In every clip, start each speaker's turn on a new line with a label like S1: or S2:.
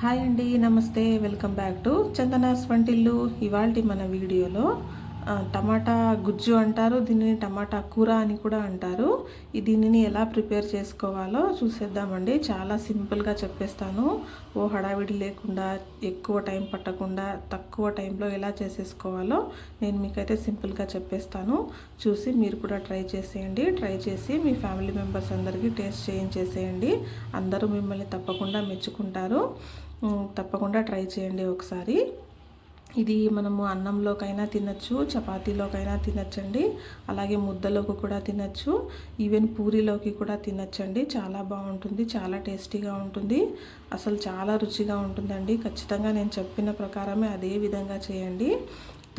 S1: Hi అండి నమస్తే. Welcome back to Chandana's వంటిల్లు. ఇవాళ మన వీడియోలో టమాటా గుజ్జు అంటారు దీనిని టమాటా కూర అని కూడా అంటారు. ఈ దీనిని ఎలా ప్రిపేర్ చేసుకోవాలో చూసేద్దామండి. చాలా సింపుల్గా చెప్పేస్తాను. ఓ హడావిడి లేకుండా ఎక్కువ టైం పట్టకుండా తక్కువ టైంలో ఎలా చేసేసుకోవాలో నేను మీకైతే సింపుల్గా చెప్పేస్తాను. చూసి మీరు కూడా ట్రై చేసేయండి. ట్రై చేసి మీ ఫ్యామిలీ మెంబర్స్ అందరికీ టేస్ట్ చేయించేసేయండి. అందరూ మిమ్మల్ని తప్పకుండా మెచ్చుకుంటారు. తప్పకుండా ట్రై చేయండి ఒకసారి. ఇది మనము అన్నంలోకైనా తినచ్చు చపాతీలోకైనా తినచ్చండి అలాగే ముద్దలోకి కూడా తినచ్చు ఈవెన్ పూరీలోకి కూడా తినచ్చండి. చాలా బాగుంటుంది చాలా టేస్టీగా ఉంటుంది అసలు చాలా రుచిగా ఉంటుందండి. ఖచ్చితంగా నేను చెప్పిన ప్రకారమే అదే విధంగా చేయండి.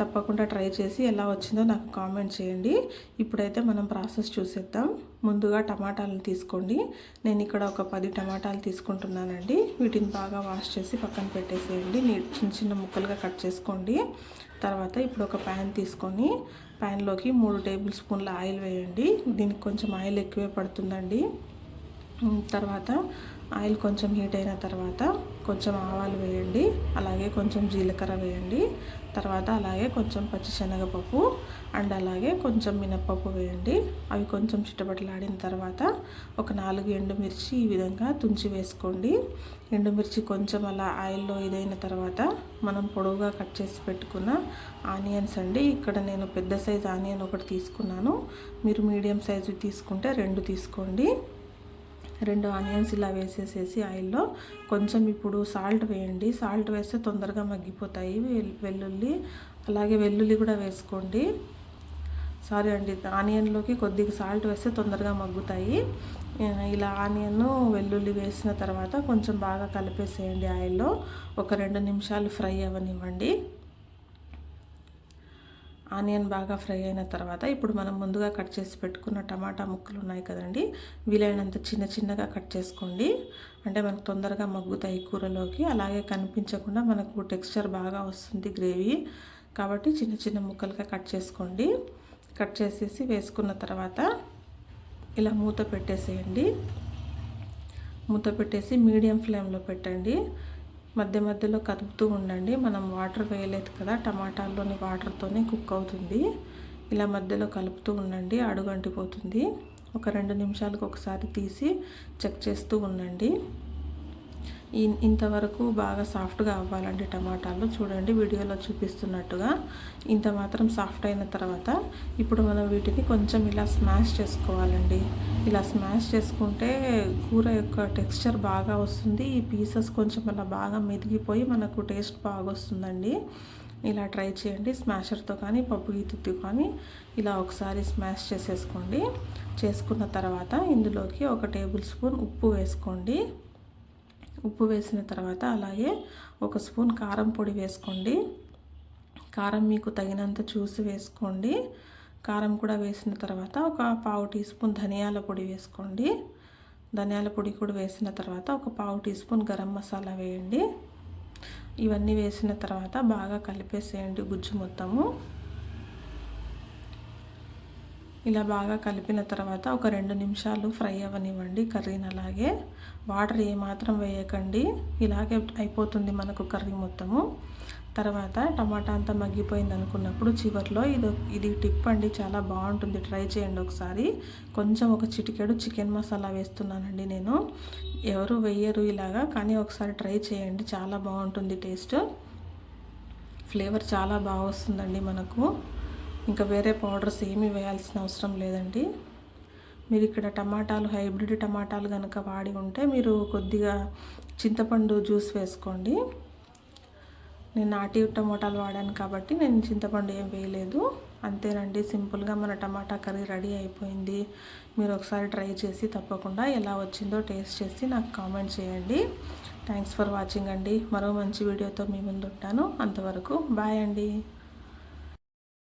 S1: తప్పకుండా ట్రై చేసి ఎలా వచ్చిందో నాకు కామెంట్ చేయండి. ఇప్పుడైతే మనం ప్రాసెస్ చూసేద్దాం. ముందుగా టమాటాలను తీసుకోండి. నేను ఇక్కడ ఒక పది టమాటాలు తీసుకుంటున్నానండి. వీటిని బాగా వాష్ చేసి పక్కన పెట్టేసేయండి. నీ చిన్న చిన్న ముక్కలుగా కట్ చేసుకోండి. తర్వాత ఇప్పుడు ఒక ప్యాన్ తీసుకొని ప్యాన్లోకి మూడు టేబుల్ స్పూన్ల ఆయిల్ వేయండి. దీనికి కొంచెం ఆయిల్ ఎక్కువే పడుతుందండి. తర్వాత ఆయిల్ కొంచెం హీట్ అయిన తర్వాత కొంచెం ఆవాలు వేయండి అలాగే కొంచెం జీలకర్ర వేయండి తర్వాత అలాగే కొంచెం పచ్చిశనగపప్పు అండ్ అలాగే కొంచెం మినప్పప్పు వేయండి. అవి కొంచెం చిట్టబట్టలాడిన తర్వాత ఒక నాలుగు ఎండుమిర్చి ఈ విధంగా తుంచి వేసుకోండి. ఎండుమిర్చి కొంచెం అలా ఆయిల్లో ఇదైన తర్వాత మనం పొడవుగా కట్ చేసి పెట్టుకున్న ఆనియన్స్ అండి. ఇక్కడ నేను పెద్ద సైజ్ ఆనియన్ ఒకటి తీసుకున్నాను. మీరు మీడియం సైజు తీసుకుంటే రెండు తీసుకోండి. రెండు ఆనియన్స్ ఇలా వేసేసేసి ఆయిల్లో కొంచెం ఇప్పుడు సాల్ట్ వేయండి. సాల్ట్ వేస్తే తొందరగా మగ్గిపోతాయి. వెల్- వెల్లుల్లి అలాగే వెల్లుల్లి కూడా వేసుకోండి. సారీ అండి ఆనియన్లోకి కొద్దిగా సాల్ట్ వేస్తే తొందరగా మగ్గుతాయి. ఇలా ఆనియన్ వెల్లుల్లి వేసిన తర్వాత కొంచెం బాగా కలిపేసేయండి ఆయిల్లో. ఒక రెండు నిమిషాలు ఫ్రై అవ్వనివ్వండి. ఆనియన్ బాగా ఫ్రై అయిన తర్వాత ఇప్పుడు మనం ముందుగా కట్ చేసి పెట్టుకున్న టమాటా ముక్కలు ఉన్నాయి కదండి. వీలైనంత చిన్న చిన్నగా కట్ చేసుకోండి. అంటే మనకు తొందరగా మగ్గుతాయి కూరలోకి. అలాగే కనిపించకుండా మనకు టెక్స్చర్ బాగా వస్తుంది గ్రేవీ. కాబట్టి చిన్న చిన్న ముక్కలుగా కట్ చేసుకోండి. కట్ చేసేసి వేసుకున్న తర్వాత ఇలా మూత పెట్టేసేయండి. మూత పెట్టేసి మీడియం ఫ్లేమ్లో పెట్టండి. మధ్య మధ్యలో కదుపుతూ ఉండండి. మనం వాటర్ వేయలేదు కదా టమాటాల్లోని వాటర్తోనే కుక్ అవుతుంది. ఇలా మధ్యలో కలుపుతూ ఉండండి అడుగంటిపోతుంది. ఒక రెండు నిమిషాలకు ఒకసారి తీసి చెక్ చేస్తూ ఉండండి. ఇంతవరకు బాగా సాఫ్ట్గా అవ్వాలండి టమాటాలు. చూడండి వీడియోలో చూపిస్తున్నట్టుగా ఇంత మాత్రం సాఫ్ట్ అయిన తర్వాత ఇప్పుడు మనం వీటిని కొంచెం ఇలా స్మాష్ చేసుకోవాలండి. ఇలా స్మాష్ చేసుకుంటే కూర యొక్క టెక్స్చర్ బాగా వస్తుంది. ఈ పీసెస్ కొంచెం అలా బాగా మెదిగిపోయి మనకు టేస్ట్ బాగా వస్తుందండి ఇలా ట్రై చేయండి. స్మాషర్తో కానీ పప్పు గీతుతో కానీ ఇలా ఒకసారి స్మాష్ చేసేసుకోండి. చేసుకున్న తర్వాత ఇందులోకి ఒక టేబుల్ స్పూన్ ఉప్పు వేసుకోండి. ఉప్పు వేసిన తర్వాత అలాగే ఒక స్పూన్ కారం పొడి వేసుకోండి. కారం మీకు తగినంత చూసి వేసుకోండి. కారం కూడా వేసిన తర్వాత ఒక పావు టీ స్పూన్ ధనియాల పొడి వేసుకోండి. ధనియాల పొడి కూడా వేసిన తర్వాత ఒక పావు టీ స్పూన్ గరం మసాలా వేయండి. ఇవన్నీ వేసిన తర్వాత బాగా కలిపేసేయండి గుజ్జు మొత్తము. ఇలా బాగా కలిపిన తర్వాత ఒక రెండు నిమిషాలు ఫ్రై అవ్వనివ్వండి కర్రీని అలాగే. వాటర్ ఏమాత్రం వేయకండి. ఇలాగే అయిపోతుంది మనకు కర్రీ మొత్తము. తర్వాత టమాటా అంతా మగ్గిపోయింది అనుకున్నప్పుడు చివరిలో ఇది ఇది టిప్ అండి. చాలా బాగుంటుంది. ట్రై చేయండి ఒకసారి. కొంచెం ఒక చిటికెడు చికెన్ మసాలా వేస్తున్నానండి నేను. ఎవరు వేయరు ఇలాగా కానీ ఒకసారి ట్రై చేయండి. చాలా బాగుంటుంది టేస్ట్. ఫ్లేవర్ చాలా బాగా వస్తుందండి మనకు. ఇంకా వేరే పౌడర్స్ ఏమీ వేయాల్సిన అవసరం లేదండి. మీరు ఇక్కడ టమాటాలు హైబ్రిడ్ టమాటాలు కనుక వాడి ఉంటే మీరు కొద్దిగా చింతపండు జ్యూస్ వేసుకోండి. నేను నాటి టమాటాలు వాడాను కాబట్టి నేను చింతపండు ఏం వేయలేదు. అంతేనండి సింపుల్గా మన టమాటా కర్రీ రెడీ అయిపోయింది. మీరు ఒకసారి ట్రై చేసి తప్పకుండా ఎలా వచ్చిందో టేస్ట్ చేసి నాకు కామెంట్ చేయండి. థ్యాంక్స్ ఫర్ వాచింగ్ అండి. మరో మంచి వీడియోతో మీ ముందు ఉంటాను. అంతవరకు బాయ్ అండి.